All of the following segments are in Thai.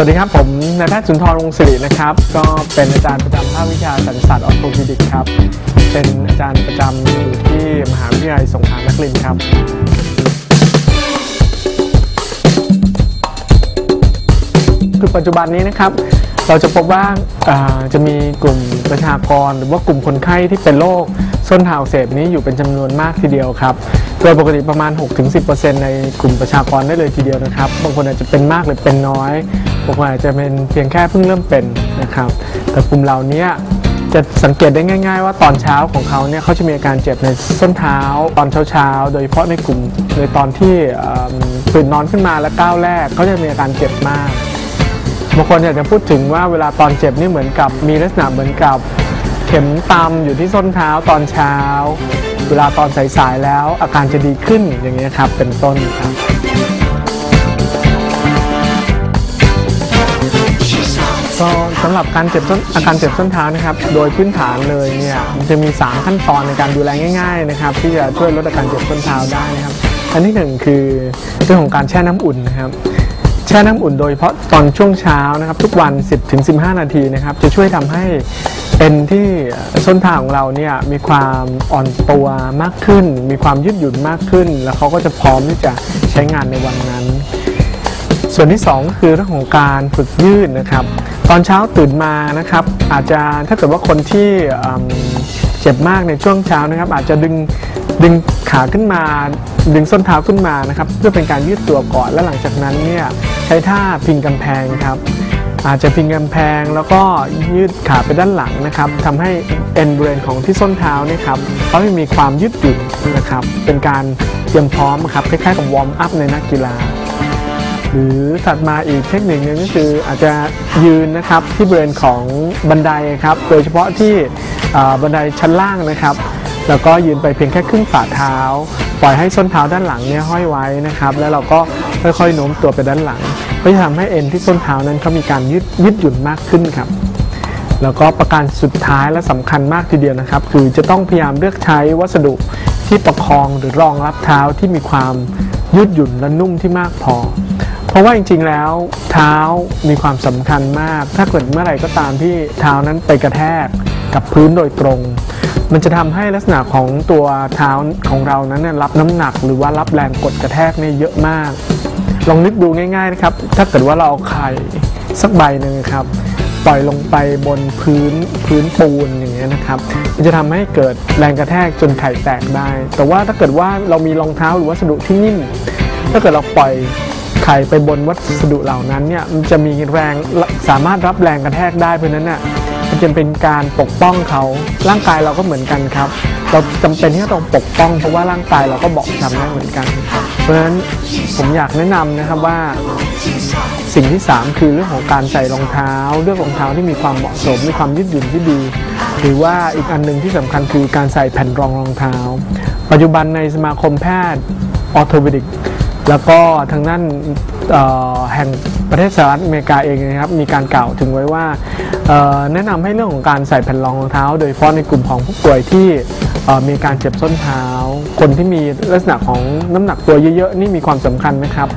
วัสดีครับผมนายแพทย์สุนทรวงศิรินะครับ ก็เป็นอาจารย์ประจำภาควิชาสันสัตว์ออร์โทพิดิกครับ เป็นอาจารย์ประจำอยู่ที่มหาวิทยาลัยสงขลานครินทร์ครับคือปัจจุบันนี้นะครับ เราจะพบว่าอ่าจะมีกลุ่มประชากรหรือว่ากลุ่มคนไข้ที่เป็นโรค ส้นเท้าเสบนี้อยู่เป็นจำนวนมากทีเดียวครับ โดยปกติประมาณ 6-10%ในกลุ่มประชากรได้เลยทีเดียวนะครับ บางคนอาจจะเป็นมากหรือเป็นน้อยบางคนอาจจะเป็นเพียงแค่เพิ่งเริ่มเป็นนะครับ แต่กลุ่มเหล่านี้จะสังเกตได้ง่าย ๆ ว่าตอนเช้าของเขาเนี่ยเขาจะมีอาการเจ็บในส้นเท้าตอนเช้าๆ โดยเฉพาะในกลุ่มในตอนที่ตื่นนอนขึ้นมาและก้าวแรกเขาจะมีอาการเจ็บมากบางคนอยากจะพูดถึงว่าเวลาตอนเจ็บนี่เหมือนกับมีลักษณะเหมือนกับ เข็มตำอยู่ที่ส้นเท้าตอนเช้า เวลาตอนสายๆแล้วอาการจะดีขึ้นอย่างนี้ยครับ เป็นต้นครับก็สำหรับการเจ็บส้นอาการเจ็บส้นเท้านะครับ โดยพื้นฐานเลยเนี่ยมันจะมี 3 ขั้นตอนในการดูแลง่าย ๆนะครับ ที่จะช่วยลดอาการเจ็บส้นเท้าได้นะครับอันที่หนึ่งคือเรื่องของการแช่น้ำอุ่นนะครับ แช่น้ำอุ่นโดยเฉพาะตอนช่วงเช้านะครับ ทุกวัน 10-15 นาทีนะครับ จะช่วยทำให้เอ็นที่ส้นเท้าของเราเนี่ยมีความอ่อนตัวมากขึ้น มีความยืดหยุ่นมากขึ้น แล้วเขาก็จะพร้อมที่จะใช้งานในวันนั้น ส่วนที่2ก็คือเรื่องของการฝึกยืดนะครับ ตอนเช้าตื่นมานะครับ อาจจะถ้าเกิดว่าคนที่อ เจ็บมากในช่วงเช้านะครับ อาจจะดึงดึงขาขึ้นมา ดึงส้นเท้าขึ้นมานะครับ เพื่อเป็นการยืดตัวก่อนและหลังจากนั้นเนี่ยใช้ท่าพิงกำแพงครับ อาจจะพิงกำแพงแล้วก็ยืดขาไปด้านหลังนะครับทำให้เอ็นบริเวณของที่ส้นเท้านี่ครับเขาไม่มีความยืดหยุ่นนะครับ เป็นการเตรียมพร้อมครับคล้ายๆกับวอร์มอัพในนักกีฬาหรือถัดมาอีกเทคนิคหนึ่งก็คืออาจจะยืนนะครับที่บริเวณของบันไดครับ โดยเฉพาะที่ บันไดชั้นล่างนะครับ แล้วก็ยืนไปเพียงแค่ครึ่งฝ่าเท้า ปล่อยให้ส้นเท้าด้านหลังเนี่ยห้อยไว้นะครับ แล้วเราก็ค่อยๆโน้มตัวไปด้านหลังก็จะทำให้เอ็นที่ส้นเท้านั้นเขามีการยืดยืดหยุ่นมากขึ้นครับ แล้วก็ประการสุดท้ายและสำคัญมากทีเดียวนะครับ คือจะต้องพยายามเลือกใช้วัสดุที่ประคองหรือรองรับเท้าที่มีความยืดหยุ่นและนุ่มที่มากพอ เพราะว่าจริงๆแล้วเท้ามีความสำคัญมาก ถ้าเกิดเมื่อไหร่ก็ตามที่เท้านั้นไปกระแทก กับพื้นโดยตรง มันจะทำให้ลักษณะของตัวเท้าของเรานั้นเนี่ยรับน้ำหนักหรือว่ารับแรงกดกระแทกเนี่ยเยอะมาก ลองนึกดูง่าย ๆนะครับ ถ้าเกิดว่าเราเอาไข่สักใบหนึ่งครับปล่อยลงไปบนพื้นพื้นปูนอย่างเงี้ยนะครับมันจะทำให้เกิดแรงกระแทกจนไข่แตกได้ แต่ว่าถ้าเกิดว่าเรามีรองเท้าหรือวัสดุที่นิ่ม ถ้าเกิดเราปล่อยไข่ไปบนวัสดุเหล่านั้นเนี่ยมันจะมีแรงสามารถรับแรงกระแทกได้เพราะฉะนั้นน่ะ มันเป็นการปกป้องเขา ร่างกายเราก็เหมือนกันครับ เราจำเป็นที่จะต้องปกป้อง เพราะว่าร่างกายเราก็บอบช้ำได้เหมือนกัน เพราะฉะนั้นผมอยากแนะนำนะครับว่า สิ่งที่ 3 คือเรื่องของการใส่รองเท้า เลือกรองเท้าที่มีความเหมาะสมมีความยืดหยุ่นที่ดี หรือว่าอีกอันหนึ่งที่สำคัญคือการใส่แผ่นรองรองเท้า ปัจจุบันในสมาคมแพทย์ออร์โทวิดิกแล้วก็ทางด้าน แห่งประเทศสหรัฐอเมริกาเองนะครับมีการกล่าวถึงไว้ว่าแนะนำให้เรื่องของการใส่แผ่นรองรองเท้า โดยเฉพาะในกลุ่มของผู้ป่วยที่มีการเจ็บส้นเท้า คนที่มีลักษณะของน้ำหนักตัวเยอะๆนี่มีความสำคัญนะครับ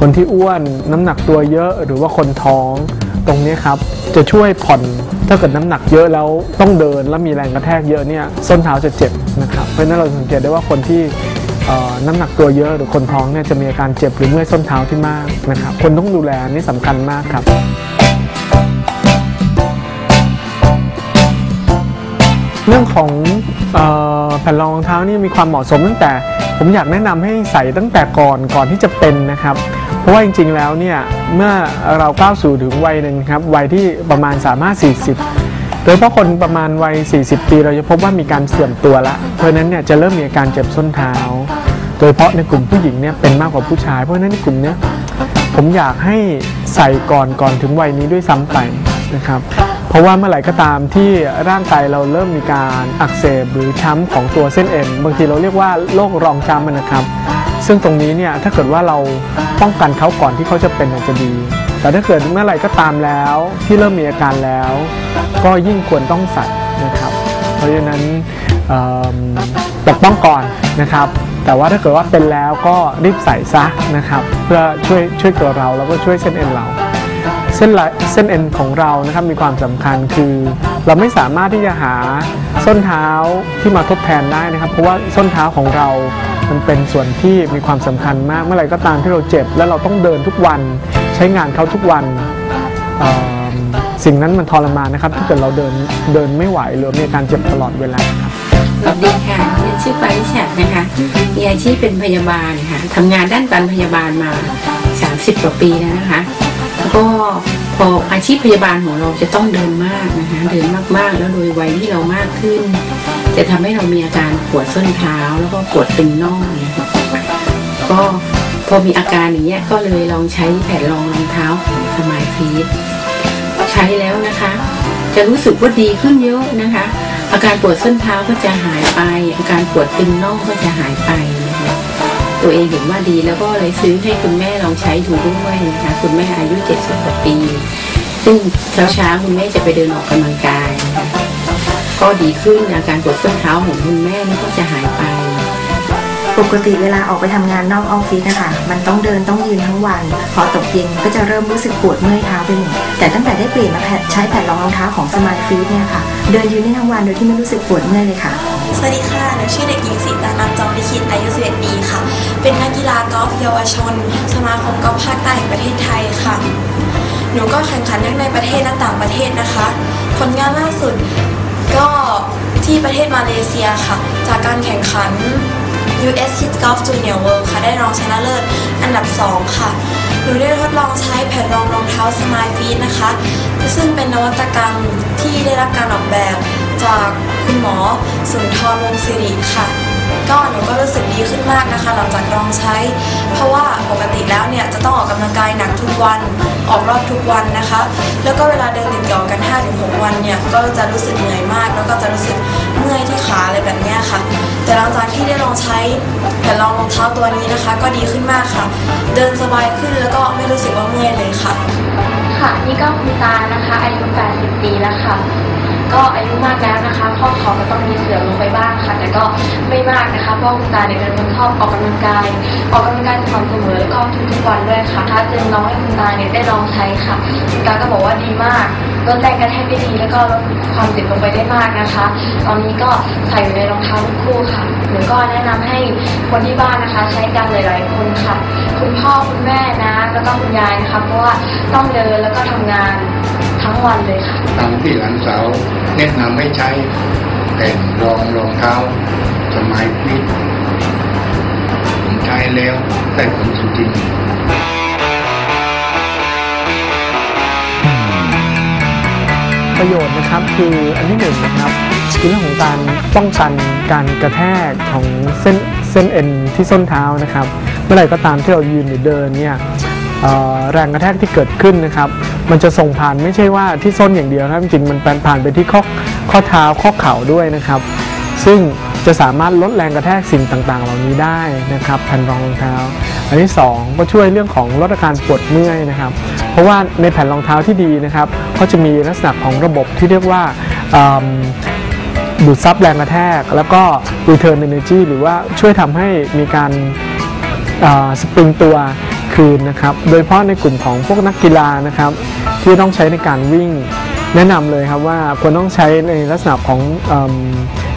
คนที่อ้วนน้ำหนักตัวเยอะหรือว่าคนท้องตรงนี้ครับจะช่วยผ่อนถ้าเกิดน้ำหนักเยอะแล้วต้องเดินแล้วมีแรงกระแทกเยอะเนี่ยส้นเท้าจะเจ็บนะครับเพราะนั้นเราสังเกตได้ว่าคนที่ น้ำหนักตัวเยอะหรือคนท้องเนี่ยจะมีอาการเจ็บหรือเมื่อยส้นเท้าที่มากนะครับคนต้องดูแลนี่สำคัญมากครับเรื่องของออแผ่นรองรองเท้านี่มีความเหมาะสมตั้งแต่ผมอยากแนะนำให้ใส่ตั้งแต่ก่อนก่อนที่จะเป็นนะครับ เพราะว่าจริงๆแล้วเนี่ยเมื่อเราก้าวสู่ถึงวัยหนึ่งครับวัยที่ประมาณสามารถ40 โดยเฉพาะคนประมาณวัย 40 ปี เราจะพบว่ามีการเสื่อมตัวละเพราะนั้นเนี่ยจะเริ่มมีอาการเจ็บส้นเท้า ดยเฉพาะในกลุ่มผู้หญิงเนี่ยเป็นมากกว่าผู้ชาย เพราะฉะนั้นในกลุ่มเนี้ยผมอยากให้ใส่ก่อนก่อนถึงวัยนี้ด้วยซ้ำไปนะครับ เพราะว่าเมื่อไหร่ก็ตามที่ร่างกายเราเริ่มมีการอักเสบหรือช้ำของตัวเส้นเอ็นบางทีเราเรียกว่าโรครองช้ำนะครับ ซึ่งตรงนี้เนี่ยถ้าเกิดว่าเราป้องกันเขาก่อนที่เขาจะเป็นอาจจะดี แต่ถ้าเกิดเมื่อไหร่ก็ตามแล้วที่เริ่มมีอาการแล้ว ก็ยิ่งควรต้องใส่นะครับ เพราะฉะนั้นปกป้องก่อนนะครับ แต่ว่าถ้าเกิดว่าเป็นแล้วก็รีบใส่ซะนะครับ เพื่อช่วยช่วยตัวเราแล้วก็ช่วยเส้นเอ็นเรา เส้นเส้นเอ็นของเรานะครับมีความสำคัญคือ เราไม่สามารถที่จะหาส้นเท้าที่มาทดแทนได้นะครับ เพราะว่าส้นเท้าของเรา มันเป็นส่วนที่มีความสำคัญมากเมื่อไหร่ก็ตามที่เราเจ็บ แล้วเราต้องเดินทุกวันใช้งานเขาทุกวันสิ่งนั้นมันทรมานนะครับถ้าเกิดเราเดินเดินไม่ไหวหรือมีอาการเจ็บตลอดเวลาครับ สวัสดีค่ะชื่อปาริชัดนะคะ มีอาชีพเป็นพยาบาลค่ะทำงานด้านการพยาบาลมา 30กว่าปีแล้วนะคะ แล้วก็พออาชีพพยาบาลของเราจะต้องเดินมากนะคะ เดินมากๆ แล้วโดยวัยที่เรามากขึ้น จะทำให้เรามีอาการปวดส้นเท้าแล้วก็ปวดตึงน่องนะคะก็พอมีอาการอย่างเงี้ยก็เลยลองใช้แผ่นรองรองเท้าของสมายฟีดใช้แล้วนะคะ จะรู้สึกว่าดีขึ้นเยอะนะคะ อาการปวดส้นเท้าก็จะหายไป อาการปวดตึงน่องก็จะหายไปนะคะตัวเองเห็นว่าดีแล้วก็เลยซื้อให้คุณแม่ลองใช้ดูด้วยนะคะคุณแม่อายุ70กว่าปี ซึ่งเช้าเช้าคุณแม่จะไปเดินออกกำลังกายนะคะก็ดีขึ้นอาการปวดส้นเท้าของคุณแม่นี่ก็จะหายไป ปกติเวลาออกไปทำงานนอกออฟฟิศนะคะมันต้องเดินต้องยืนทั้งวัน พอตกเย็นก็จะเริ่มรู้สึกปวดเมื่อยเท้าไปหมดแต่ตั้งแต่ได้เปลี่ยนมาใช้แผ่นรองรองเท้าของสมายฟีดเนี่ยค่ะ เดินยืนได้ทั้งวันโดยที่ไม่รู้สึกปวดเมื่อยเลยค่ะ สวัสดีค่ะ หนูชื่อเด็กหญิงสีตานันจอมลิขิตอายุ 11 ปีค่ะ เป็นนักกีฬากอล์ฟเยาวชน สมาคมกอล์ฟภาคใต้แห่งประเทศไทยค่ะ หนูก็แข่งขันทั้งในประเทศและต่างประเทศนะคะ ผลงานล่าสุดก็ที่ประเทศมาเลเซียค่ะ จากการแข่งขัน US Kids Golf Junior World ค่ะได้รองชนะเลิศอันดับ 2 ค่ะ หนูได้ทดลองใช้แผ่นรองรองเท้า Smile Feet นะคะ ซึ่งเป็นนวัตกรรมที่ได้รับการออกแบบจากคุณหมอสุนทรวงศ์สิริค่ะ ก็หนูก็รู้สึกดีขึ้นมากนะคะ หลังจากลองใช้ เพราะว่าปกติแล้วเนี่ยจะต้องออกกำลังกายหนักทุกวัน ออกรอบทุกวันนะคะ แล้วก็เวลาเดินติดต่อกัน 5-6 วันเนี่ยก็จะรู้สึกเหนื่อยมาก แล้วก็จะรู้สึกเมื่อยที่ขาอะไรแบบนี้ค่ะ แต่หลังจากที่ได้ลองใช้แต่ลองรองเท้าตัวนี้นะคะ ก็ดีขึ้นมากค่ะ เดินสบายขึ้นแล้วก็ไม่รู้สึกว่าเมื่อยเลยค่ะ ค่ะ นี่ก็คุณตานะคะ อายุ 80 ปีแล้วค่ะ ก็อายุมากแล้วนะคะข้อเข่าก็ต้องมีเสื่อมลงไปบ้างค่ะ แต่ก็ไม่มากนะคะ เพราะคุณตาเนี่ยเป็นคนชอบออกกำลังกาย ออกกำลังกายสม่ำเสมอแล้วก็ทุกๆวันด้วยค่ะถ้าจึงน้องให้คุณตาเนี่ยได้ลองใช้ค่ะคุณตาก็บอกว่าดีมากลดแรงกระแทกได้ดี แล้วก็ลดความเจ็บลงไปได้มากนะคะ ตอนนี้ก็ใส่อยู่ในรองเท้าทุกคู่ค่ะหนูก็แนะนำให้คนที่บ้านนะคะ ใช้กันหลายๆคนค่ะ คุณพ่อคุณแม่นะ แล้วก็คุณยายนะคะเพราะว่าต้องเดินแล้วก็ทำงานทั้งวันเลยค่ะตามที่หลานสาวแนะนำให้ใช้แผ่นรองรองเท้าสมัยพิษผมใช้แล้วได้ผลจริงๆประโยชน์นะครับคืออันที่หนึ่งนะครับ คือเรื่องของการป้องกันการกระแทกของเส้นเส้นเอ็นที่ส้นเท้านะครับ เมื่อไหร่ก็ตามที่เรายืนหรือเดินเนี่ยแรงกระแทกที่เกิดขึ้นนะครับ มันจะส่งผ่านไม่ใช่ว่าที่ส้นอย่างเดียวนะครับจริงมันผ่านไปที่ข้อข้อเท้าข้อเข่าด้วยนะครับ ซึ่งจะสามารถลดแรงกระแทกสิ่งต่างๆ เหล่านี้ได้นะครับแผ่นรองรองเท้า อันที่สองก็ช่วยเรื่องของลดอาการปวดเมื่อยนะครับ เพราะว่าในแผ่นรองเท้าที่ดีนะครับเขาจะมีลักษณะของระบบที่เรียกว่า ดูดซับแรงกระแทก แล้วก็ return energy หรือว่าช่วยทำให้มีการสปริงตัวคืนนะครับ โดยเฉพาะในกลุ่มของพวกนักกีฬานะครับ ที่ต้องใช้ในการวิ่ง แนะนำเลยครับว่าควรต้องใช้ในลักษณะของอ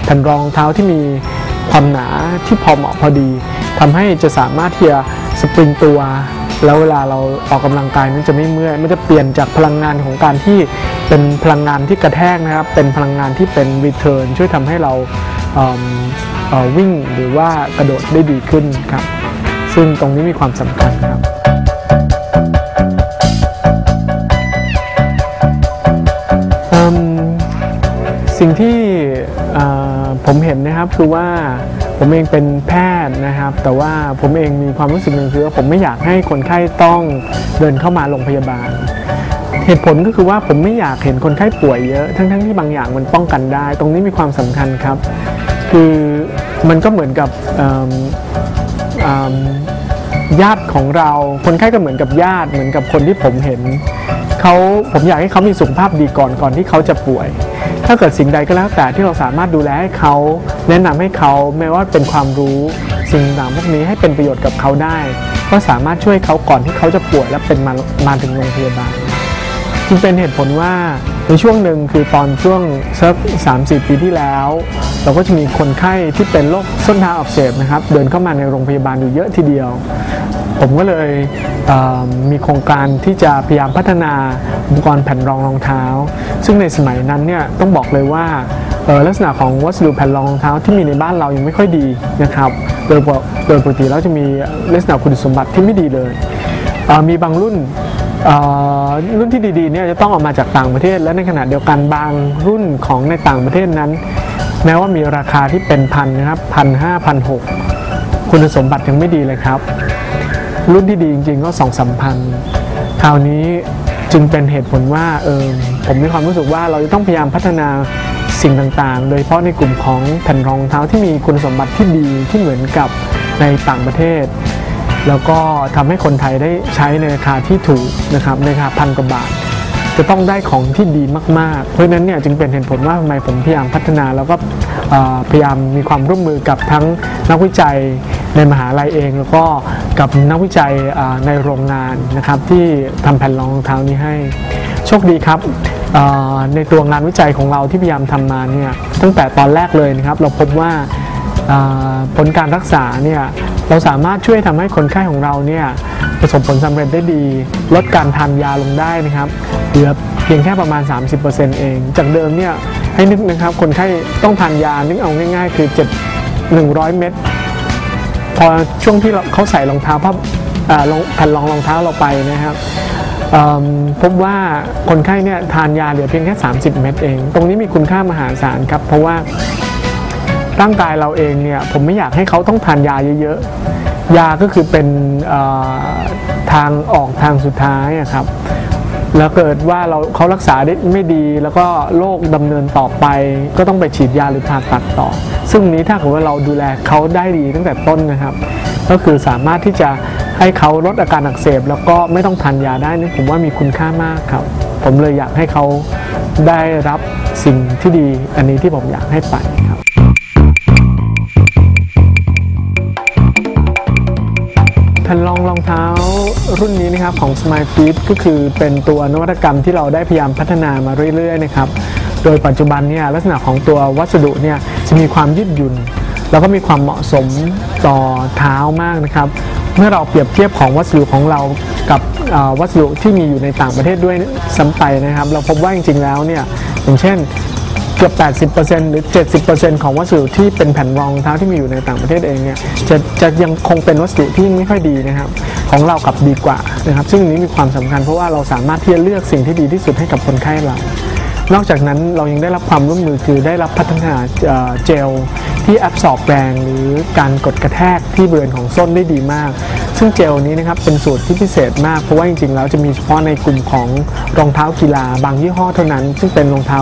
แผ่นรองเท้าที่มีความหนาที่พอเหมาะพอดีทำให้จะสามารถที่จะสปริงตัว แล้วเวลาเราออกกำลังกายนั้นจะไม่เมื่อยมันจะเปลี่ยนจากพลังงานของการที่เป็นพลังงานที่กระแทกนะครับ เป็นพลังงานที่เป็นรีเทิร์นช่วยทำให้เราเเวิ่งหรือว่ากระโดดได้ดีขึ้นครับ ซึ่งตรงนี้มีความสำคัญครับสิ่งที่ผมเห็นนะครับคือว่า ผมเองเป็นแพทย์นะครับ แต่ว่าผมเองมีความรู้สึกหนึ่งคือว่าผมไม่อยากให้คนไข้ต้องเดินเข้ามาโรงพยาบาล เหตุผลก็คือว่าผมไม่อยากเห็นคนไข้ป่วยเยอะ ทั้งๆที่บางอย่างมันป้องกันได้ ตรงนี้มีความสำคัญครับ คือมันก็เหมือนกับญาติของเรา คนไข้ก็เหมือนกับญาติเหมือนกับคนที่ผมเห็นเขาผมอยากให้เขามีสุขภาพดีก่อนก่อนที่เขาจะป่วย ถ้าเกิดสิ่งใดก็แล้วแต่ที่เราสามารถดูแลให้เขา แนะนำให้เขาแม้ว่าเป็นความรู้สิ่งต่างพวกนี้ให้เป็นประโยชน์กับเขาได้ ก็สามารถช่วยเขาก่อนที่เขาจะป่วยและเป็นมามาถึงโรงพยาบาลจึงเป็นเหตุผลว่า ในช่วงหนึ่งคือตอนช่วงสักสามสี่ปีที่แล้ว เราก็จะมีคนไข้ที่เป็นโรคส้นเท้าอักเสบนะครับ เดินเข้ามาในโรงพยาบาลอยู่เยอะทีเดียว ผมก็เลยเมีโครงการที่จะพยายามพัฒนาอุปกรณ์แผ่นรองรองเท้า ซึ่งในสมัยนั้นเนี่ยต้องบอกเลยว่าลักษณะของวัสดุแผ่นรองรองเท้าที่มีในบ้านเรายังไม่ค่อยดีนะครับ โดยปกโดยปกติแล้วจะมีลักษณะคุณสมบัติที่ไม่ดีเลย มีบางรุ่น รุ่นที่ดีๆเนี่ยจะต้องออกมาจากต่างประเทศ และในขณะเดียวกันบางรุ่นของในต่างประเทศนั้น แม้ว่ามีราคาที่เป็นพันนะครับพันห้าพันหกคุณสมบัติยังไม่ดีเลยครับ รุ่นที่ดีจริงๆก็สองสามพันคราวนี้จึงเป็นเหตุผลว่าเออผมมีความรู้สึกว่าเราจะต้องพยายามพัฒนาสิ่งต่างๆ โดยเฉพาะในกลุ่มของแผ่นรองเท้าที่มีคุณสมบัติที่ดีที่เหมือนกับในต่างประเทศ แล้วก็ทำให้คนไทยได้ใช้ในราคาที่ถูกนะครับในราคาพันกว่าบาท จะต้องได้ของที่ดีมาก ๆ เพราะฉะนั้นเนี่ยจึงเป็นเหตุผลว่าทำไมผมพยายามพัฒนา แล้วก็พยายามมีความร่วมมือกับทั้งนักวิจัยในมหาลัยเอง แล้วก็กับนักวิจัยในโรงงานนะครับที่ทำแผ่นรองรองเท้านี้ให้โชคดีครับในตัวงานวิจัยของเราที่พยายามทำมาเนี่ยตั้งแต่ตอนแรกเลยนะครับ เราพบว่า ผลการรักษาเนี่ยเราสามารถช่วยทำให้คนไข้ของเราเนี่ยประสบผลสำเร็จได้ดี ลดการทานยาลงได้นะครับเหลือเพียงแค่ประมาณ 30%เอง จากเดิมเนี่ยให้นึกนะครับคนไข้ต้องทานยานึกเอาง่ายๆ คือ7 100 เม็ดพอช่วงที่เเขาใส่รองเท้าผ้าอ่าแผ่นรองรองเท้าเราไปนะครับพบว่าคนไข้เนี่ยทานยาเหลือเพียงแค่ 30 เม็ดเอง ตรงนี้มีคุณค่ามหาศาลครับ เพราะว่า ร่างกายเราเองเนี่ยผมไม่อยากให้เขาต้องทานยาเยอะๆ ยาก็คือเป็นทางออกทางสุดท้ายครับแล้วเกิดว่าเราเขารักษาได้ไม่ดีแล้วก็โรคดำเนินต่อไป ก็ต้องไปฉีดยาหรือผ่าตัดต่อ ซึ่งนี้ถ้าเกิดว่าเราดูแลเขาได้ดีตั้งแต่ต้นนะครับ ก็คือสามารถที่จะให้เขาลดอาการอักเสบ แล้วก็ไม่ต้องทานยาได้นี่ผมว่ามีคุณค่ามากครับ ผมเลยอยากให้เขาได้รับสิ่งที่ดีอันนี้ที่ผมอยากให้ไปครับ แผ่นรองรองเท้ารุ่นนี้นะครับของ Smile Fit ก็คือเป็นตัวนวัตกรรมที่เราได้พยายามพัฒนามาเรื่อยๆนะครับโดยปัจจุบันเนี่ยลักษณะของตัววัสดุเนี่ยจะมีความยืดหยุ่น แล้วก็มีความเหมาะสมต่อเท้ามากนะครับเมื่อเราเปรียบเทียบของวัสดุของเรากับวัสดุที่มีอยู่ในต่างประเทศด้วยซ้ำไปนะครับ เราพบว่าจริงๆแล้วเนี่ยอย่างเช่น เกือบ 80%หรือ 70%ของวัสดุที่เป็นแผ่นรองเท้าที่มีอยู่ในต่างประเทศเองเนี่ยจะจะยังคงเป็นวัสดุที่ไม่ค่อยดีนะครับของเรากลับดีกว่านะครับซึ่งนนี้มีความสำคัญเพราะว่าเราสามารถที่จะเลือกสิ่งที่ดีที่สุดให้กับคนไข้เรา นอกจากนั้นเรายังได้รับความร่วมมือคือได้รับพัฒนาเจลที่แอบสอบแรงหรือการกดกระแทกที่บริเวณของส้นได้ดีมาก ซึ่งเจลนี้นะครับเป็นสูตรที่พิเศษมาก เพราะว่าจริงๆแล้วจะมีเฉพาะในกลุ่มของรองเท้ากีฬาบางยี่ห้อเท่านั้น ซึ่งเป็นรองเท้า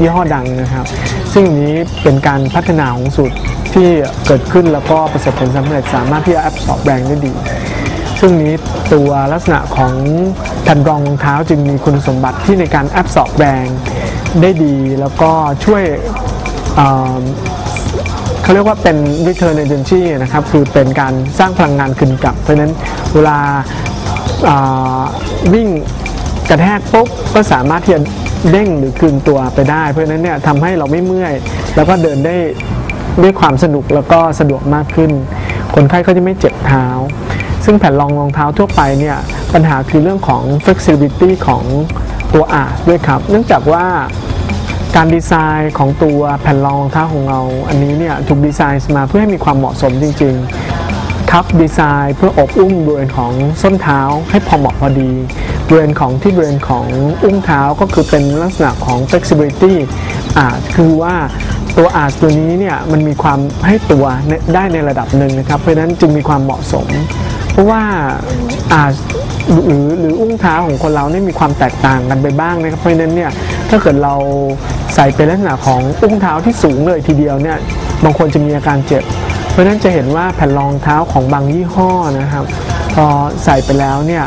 ยี่ห้อดังนะครับ ซึ่งนนี้เป็นการพัฒนาของสูตรที่เกิดขึ้นแล้วก็ประสบผลสำเร็จสามารถที่จะแอบสอบแรงได้ดีซึ่งนี้ตัวลักษณะของแผ่นรองรองเท้าจึงมีคุณสมบัติที่ในการแอบสอบแรง ได้ดี แล้วก็ช่วยเเขาเรียกว่าเป็น return energy นะครับ คือเป็นการสร้างพลังงานคืนกลับ เพราะนั้นเวลาาวิ่งกระแทกปุ๊บก็สามารถที่จะเด้งหรือคืนตัวไปได้ เพราะนั้นเนี่ยทำให้เราไม่เมื่อย แล้วก็เดินได้ด้วยความสนุกแล้วก็สะดวกมากขึ้น คนไข้ก็จะไม่เจ็บเท้า ซึ่งแผ่นรองรองเท้าทั่วไปเนี่ยปัญหาคือเรื่องของ flexibility ของ ตัวอาด้วยครับ เนื่องจากว่าการดีไซน์ของตัวแผ่นรองรองเท้าของเรา อันนี้เนี่ยถูกดีไซน์มาเพื่อให้มีความเหมาะสมจริง ๆ ทับดีไซน์เพื่ออบอุ้มบริเวณของส้นเท้าให้พอเหมาะพอดีบริเวณของที่บริเวณของอุ้งเท้าก็คือเป็นลักษณะของ flexibility อาจคือว่าตัวอาจตัวนี้เนี่ยมันมีความให้ตัวได้ในระดับหนึ่งนะครับ เพราะฉะนั้นจึงมีความเหมาะสม เพราะว่าอาจ หรือหรืออุ้งเท้าของคนเราเนี่ยมีความแตกต่างกันไปบ้างนะครับเพราะฉะนั้นเนี่ยถ้าเกิดเราใส่เป็นลักษณะของอุ้งเท้าที่สูงเลยทีเดียวเนี่ยบางคนจะมีอาการเจ็บ เพราะฉะนั้นจะเห็นว่าแผ่นรองเท้าของบางยี่ห้อนะครับพอใส่ไปแล้วเนี่ย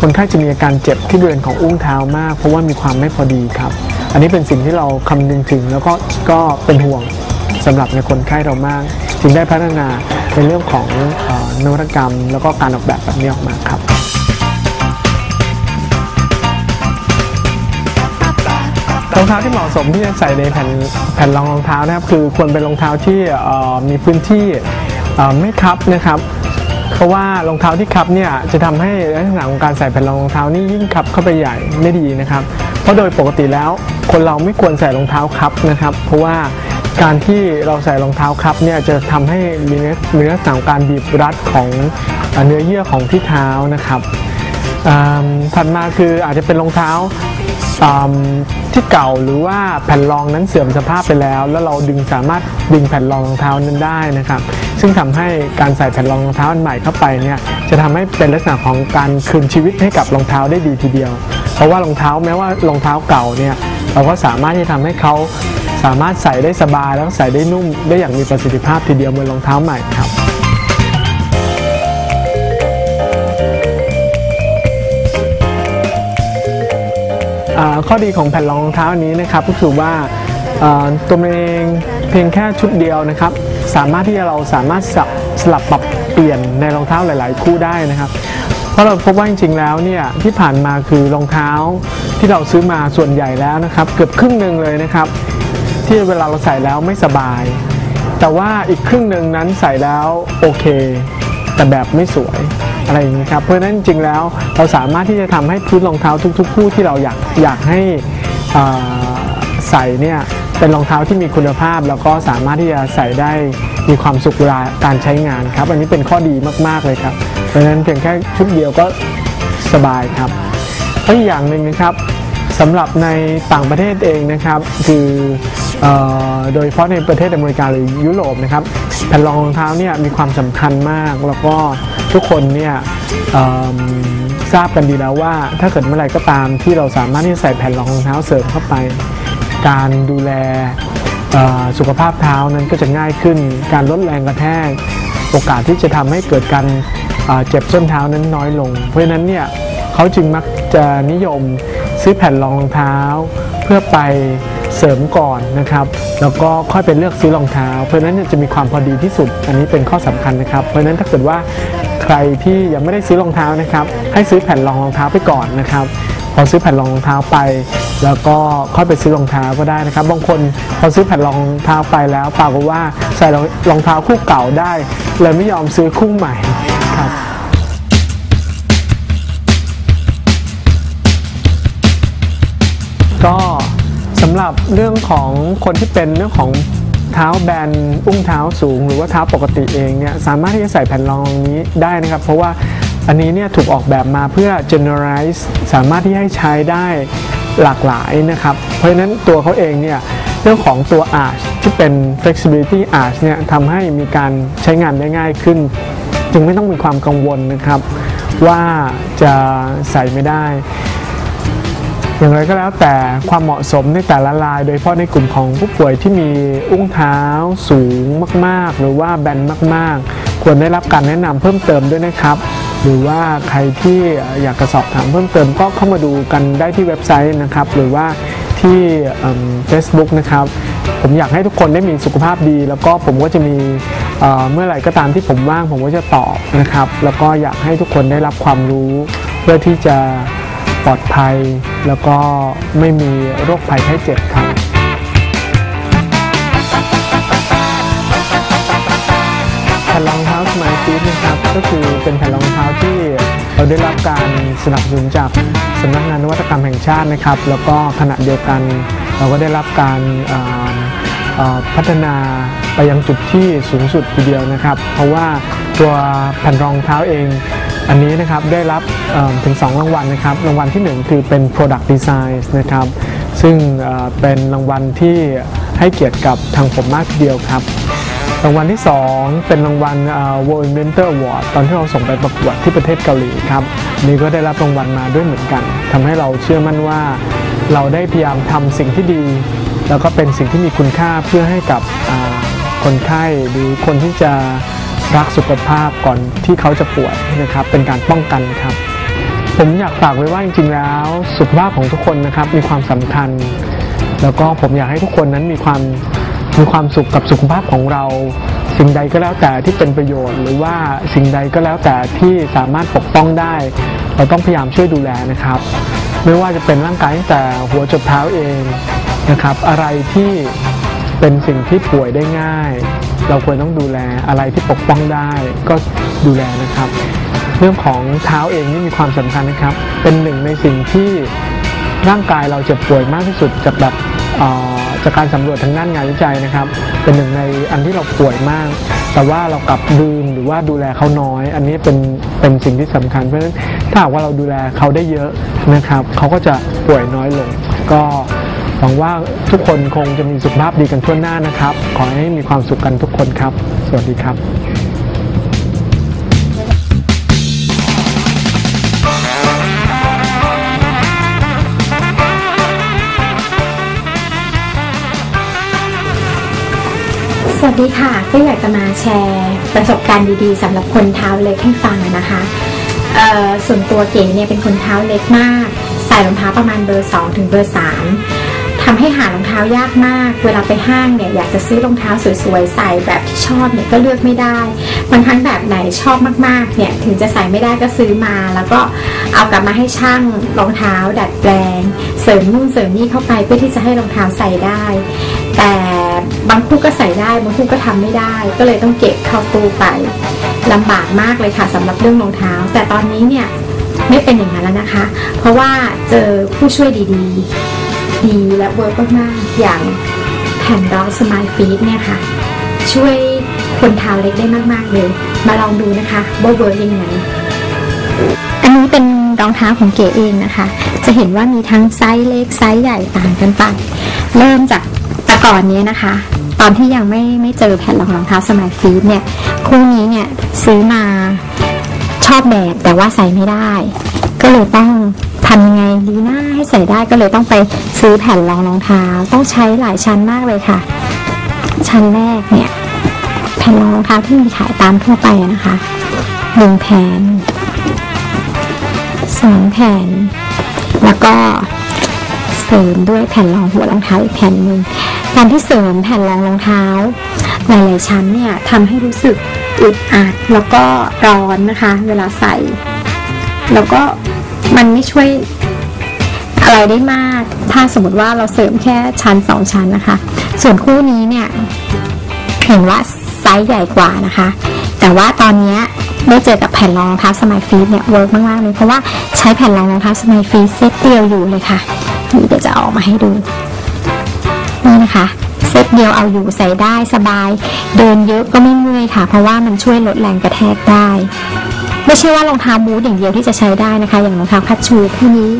คนไข้จะมีอาการเจ็บที่บริเวณของอุ้งเท้ามาก เพราะว่ามีความไม่พอดีครับ อันนี้เป็นสิ่งที่เราคำนึงถึงแล้วก็ก็เป็นห่วงสำหรับในคนไข้เรามาก จึงได้พัฒนาในเรื่องของอนวัตกรรม แล้วก็การออกแบบแบบนี้ออกมาครับ องเท้าที่เหมาะสมที่จะใส่ในแผ่นแผ่นรองรองเท้านะครับคือควรเป็นรองเท้าที่มีพื้นที่ไม่คับนะครับ เพราะว่ารองเท้าที่คับเนี่ยจะทำให้ลักษณะของการใส่แผ่นรองรองเท้านี่ยิ่งคับเข้าไปใหญ่ไม่ดีนะครับ เพราะโดยปกติแล้วคนเราไม่ควรใส่รองเท้าคับนะครับ เพราะว่าการที่เราใส่รองเท้าคับเนี่ยจะทำให้มีเนื้อมีลักษณะของการบีบรัดของเนื้อเยื่อของที่เท้านะครับถัดมาคืออาจจะเป็นรองเท้า ที่เก่าหรือว่าแผ่นรองนั้นเสื่อมสภาพไปแล้ว แล้วเราดึงสามารถดึงแผ่นรองรองเท้านั้นได้นะครับ ซึ่งทำให้การใส่แผ่นรองรองเท้าอันใหม่เข้าไปเนี่ยจะทำให้เป็นลักษณะของการคืนชีวิตให้กับรองเท้าได้ดีทีเดียว เพราะว่ารองเท้าแม้ว่ารองเท้าเก่าเนี่ยเราก็สามารถที่จะทำให้เขาสามารถใส่ได้สบายแล้วใส่ได้นุ่มได้อย่างมีประสิทธิภาพทีเดียวเหมือนรองเท้าใหม่ครับ ข้อดีของแผ่นรองรองเท้านี้นะครับก็คือว่าอ่าตัวมันเองเพียงแค่ชุดเดียวนะครับ สามารถที่เราสามารถสลับสลับปรับเปลี่ยนในรองเท้าหลาย ๆ คู่ได้นะครับ เพราะเราพบว่าจริงๆแล้วเนี่ยที่ผ่านมาคือรองเท้าที่เราซื้อมาส่วนใหญ่แล้วนะครับ เกือบครึ่งหนึ่งเลยนะครับ ที่เวลาเราใส่แล้วไม่สบาย แต่ว่าอีกครึ่งหนึ่งนั้นใส่แล้วโอเค แต่แบบไม่สวยอะไรอย่างนี้ครับเพราะฉะนั้นจริงแล้วเราสามารถที่จะทำให้พื้นรองเท้าทุก ๆ คู่ที่เราอยากอยากให้ใส่เนี่ยเป็นรองเท้าที่มีคุณภาพ แล้วก็สามารถที่จะใส่ได้มีความสุขเวลาการใช้งานครับ อันนี้เป็นข้อดีมากๆเลยครับ เพราะฉะนั้นเพียงแค่ชุดเดียวก็สบายครับอีกอย่างหนึ่งนะครับ สำหรับในต่างประเทศเองนะครับ คือออโดยเฉพาะในประเทศอเมริกาหรือยุโรปนะครับแผ่นรองรองเท้าเนี่ยมีความสำคัญมาก แล้วก็ทุกคนเนี่ยทราบกันดีแล้วว่า ถ้าเกิดเมื่อไหร่ก็ตามที่เราสามารถที่จะใส่แผ่นรองรองเท้าเสริมเข้าไป การดูแลสุขภาพเท้านั้นก็จะง่ายขึ้น การลดแรงกระแทกโอกาสที่จะทำให้เกิดการเอ่อเจ็บส้นเท้านั้นน้อยลง เพราะฉะนั้นเนี่ยเขาจึงมักจะนิยม ซื้อแผ่นรองรองเท้า เพื่อไปเสริมก่อนนะครับแล้วก็ค่อยไปเลือกซื้อรองเท้า เพราะนั้นจะมีความพอดีที่สุด อันนี้เป็นข้อสำคัญนะครับ เพราะฉะนั้นถ้าเกิดว่าใครที่ยังไม่ได้ซื้อรองเท้านะครับ ให้ซื้อแผ่นรองรองเท้าไปก่อนนะครับพอซื้อแผ่นรองรองเท้าไป แล้วก็ค่อยไปซื้อรองเท้าก็ได้นะครับ บางคนพอซื้อแผ่นรองเท้าไปแล้วปรากฏว่าใส่รองรองเท้าคู่เก่าได้เลยไม่ยอมซื้อคู่ใหม่ำหรับเรื่องของคนที่เป็นเรื่องของเท้าแบนอุ้งเท้าสูง หรือว่าเท้าปกติเองเนี่ยสามารถที่จะใส่แผ่นรองนี้ได้นะครับ เพราะว่าอันนี้เนี่ยถูกออกแบบมาเพื่อ generalize สามารถที่ให้ใช้ได้หลากหลายนะครับ เพราะฉะนั้นตัวเขาเองเนี่ยเรื่องของตัว arch ที่เป็น flexibility arch เนี่ยทำให้มีการใช้งานได้ง่ายขึ้น จึงไม่ต้องมีความกังวลนะครับ ว่าจะใส่ไม่ได้ อย่างไรก็แล้วแต่ความเหมาะสมในแต่ละราย โดยเฉพาะในกลุ่มของผู้ป่วยที่มีอุ้งเท้าสูงมาก ๆ หรือว่าแบนมาก ๆ ควรได้รับการแนะนำเพิ่มเติมด้วยนะครับ หรือว่าใครที่อยากจะสอบถามเพิ่มเติมก็เข้ามาดูกันได้ที่เว็บไซต์นะครับ หรือว่าที่เฟซบุ๊กนะครับ ผมอยากให้ทุกคนได้มีสุขภาพดี แล้วก็ผมก็จะมีเเมื่อไหร่ก็ตามที่ผมว่างผมก็จะตอบนะครับ แล้วก็อยากให้ทุกคนได้รับความรู้ เพื่อที่จะ ปลอดภัย แล้วก็ไม่มีโรคภัยไข้เจ็บครับแผ่นรองเท้าสมัยฟีดนะครับก็คือเป็นแผ่นรองเท้าที่เราได้รับการสนับสนุนจากสำนักงานนวัตกรรมแห่งชาตินะครับ แล้วก็ขณะเดียวกันเราก็ได้รับการพัฒนาไปยังจุดที่สูงสุดทีเดียวนะครับ เพราะว่าตัวแผ่นรองเท้าเอง อันนี้นะครับได้รับเอ่อถึง 2 รางวัลนะครับ รางวัลที่ 1 คือเป็น Product Design นะครับ ซึ่งเป็นรางวัลที่ให้เกียรติกับทางผมมากทีเดียวครับ รางวัลที่ 2 เป็นรางวัล World Inventor Award ตอนที่เราส่งไปประกวดที่ประเทศเกาหลีครับนี่ก็ได้รับรางวัลมาด้วยเหมือนกันทำให้เราเชื่อมั่นว่าเราได้พยายามทำสิ่งที่ดี แล้วก็เป็นสิ่งที่มีคุณค่าเพื่อให้กับคนไข้หรือคนที่จะ รักสุขภาพก่อนที่เขาจะป่วยนะครับ เป็นการป้องกันครับ ผมอยากฝากไว้ว่าจริงๆแล้วสุขภาพของทุกคนนะครับมีความสำคัญ แล้วก็ผมอยากให้ทุกคนนั้นมีความมีความสุขกับสุขภาพของเรา สิ่งใดก็แล้วแต่ที่เป็นประโยชน์ หรือว่าสิ่งใดก็แล้วแต่ที่สามารถปกป้องได้ เราต้องพยายามช่วยดูแลนะครับ ไม่ว่าจะเป็นร่างกายตั้งแต่หัวจดเท้าเองนะครับ อะไรที่เป็นสิ่งที่ป่วยได้ง่าย เราควรต้องดูแลอะไรที่ปกป้องได้ก็ดูแลนะครับ เรื่องของเท้าเองนี่มีความสำคัญนะครับ เป็นหนึ่งในสิ่งที่ร่างกายเราเจ็บป่วยมากที่สุดจากแบบจากการสำรวจทางด้านงานวิจัยนะครับ เป็นหนึ่งในอันที่เราป่วยมาก แต่ว่าเรากลับลืมหรือว่าดูแลเขาน้อย อันนี้เป็นเป็นสิ่งที่สำคัญเพราะฉะนั้นถ้าหากว่าเราดูแลเขาได้เยอะนะครับเขาก็จะป่วยน้อยลง ก็ หวังว่าทุกคนคงจะมีสุขภาพดีกันทั่วหน้านะครับ ขอให้มีความสุขกันทุกคนครับ สวัสดีครับสวัสดีค่ะ ก็อยากจะมาแชร์ประสบการณ์ดีๆสำหรับคนเท้าเล็กให้ฟังนะคะเอ่อส่วนตัวเก๋เนี่ยเป็นคนเท้าเล็กมาก ใส่รองเท้าประมาณเบอร์ 2 ถึงเบอร์ 3 ทำให้หารองเท้ายากมาก เวลาไปห้างเนี่ยอยากจะซื้อรองเท้าสวยๆใส่แบบที่ชอบเนี่ยก็เลือกไม่ได้ บางครั้งแบบไหนชอบมากๆเนี่ยถึงจะใส่ไม่ได้ก็ซื้อมา แล้วก็เอากลับมาให้ช่างรองเท้า ดัดแปลง เสริมนู่นเสริมนี่เข้าไปเพื่อที่จะให้รองเท้าใส่ได้ แต่บางคู่ก็ใส่ได้บางคู่ก็ทำไม่ได้ ก็เลยต้องเก็บเข้าตู้ไปลำบากมากเลยค่ะสำหรับเรื่องรองเท้า แต่ตอนนี้เนี่ยไม่เป็นอย่างนั้นแล้วนะคะ เพราะว่าเจอผู้ช่วยดีๆ ดีและเวิร์กมากๆอย่างแผ่นรองสมายฟีดเนี่ยค่ะ ช่วยคนเท้าเล็กได้มากๆเลย มาลองดูนะคะว่าเวิร์กยังไงอันนี้เป็นรองเท้าของเก๋เองนะคะ จะเห็นว่ามีทั้งไซส์เล็กไซส์ใหญ่ต่างกันไปเริ่มจากแต่ก่อนนี้นะคะ ตอนที่ยังไม่ไม่เจอแผ่นรองรองเท้าสมัยฟีดเนี่ยคู่นี้เนี่ยซื้อมาชอบแบบแต่ว่าใส่ไม่ได้ ก็เลยต้อง ทำยังไงดีหนะให้ใส่ได้ก็เลยต้องไปซื้อแผ่นรองรองเท้า ต้องใช้หลายชั้นมากเลยค่ะ ชั้นแรกเนี่ยแผ่นรองรองเท้าที่มีขายตามทั่วไปนะคะหนึ่งแผ่นสองแผ่น แล้วก็เสริมด้วยแผ่นรองหัวรองเท้าอีกแผ่นหนึ่งการที่เสริมแผ่นรองรองเท้าหลายๆชั้นเนี่ยทำให้รู้สึกอึดอัดแล้วก็ร้อนนะคะ เวลาใส่ แล้วก็ มันไม่ช่วยอะไรได้มาก ถ้าสมมติว่าเราเสริมแค่ชั้นสองชั้นนะคะ ส่วนคู่นี้เนี่ยเห็นว่าไซส์ใหญ่กว่านะคะ แต่ว่าตอนเนี้ยได้เจอกับแผ่นรองรองเท้าสมัยฟีดเนี่ยเวิร์กมากๆเลยเพราะว่าใช้แผ่นรองรองเท้าสมัยฟีดเซตเดียวอยู่เลยค่ะนี่เดี๋ยวจะออกมาให้ดูนี่นะคะเซตเดียวเอาอยู่ใส่ได้สบาย เดินเยอะก็ไม่เมื่อยค่ะ เพราะว่ามันช่วยลดแรงกระแทกได้ ไม่ใช่ว่ารองเท้าบูทอย่างเดียวที่จะใช้ได้นะคะ อย่างรองเท้าคัชชูคู่นี้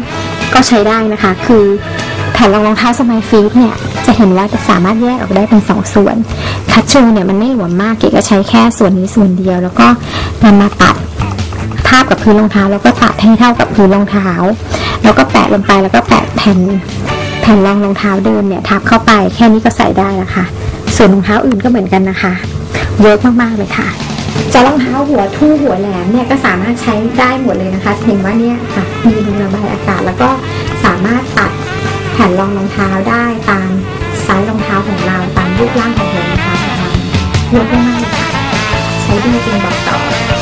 ก็ใช้ได้นะคะ คือแผ่นรองรองเท้าสมัยฟีดเนี่ยจะเห็นว่าจะสามารถแยกออกได้เป็นสองส่วน คัชชูเนี่ยมันไม่หลวมมากเก๋ก็ใช้แค่ส่วนนี้ส่วนเดียว แล้วก็นำมาตัดทาบกับพื้นรองเท้า แล้วก็ตัดให้เท่ากับพื้นรองเท้า แล้วก็แปะลงไปแล้วก็แปะแผ่นแผ่นรองรองเท้าเดิมเนี่ยทับเข้าไปแค่นี้ก็ใส่ได้แล้วค่ะ ส่วนรองเท้าอื่นก็เหมือนกันนะคะเวิร์กมากๆเลยค่ะ จะรองเท้าหัวทู่หัวแหลมเนี่ยก็สามารถใช้ได้หมดเลยนะคะเห็นว่าเนี่ยค่ะมีรูระบายอากาศแล้วก็สามารถตัดแผ่นรองรองเท้าได้ตามไซส์รองเท้าของเราตามรูปร่างของรองเท้าของเราเยอะมากเลยค่ะใช้ดีจริงบอกต่อ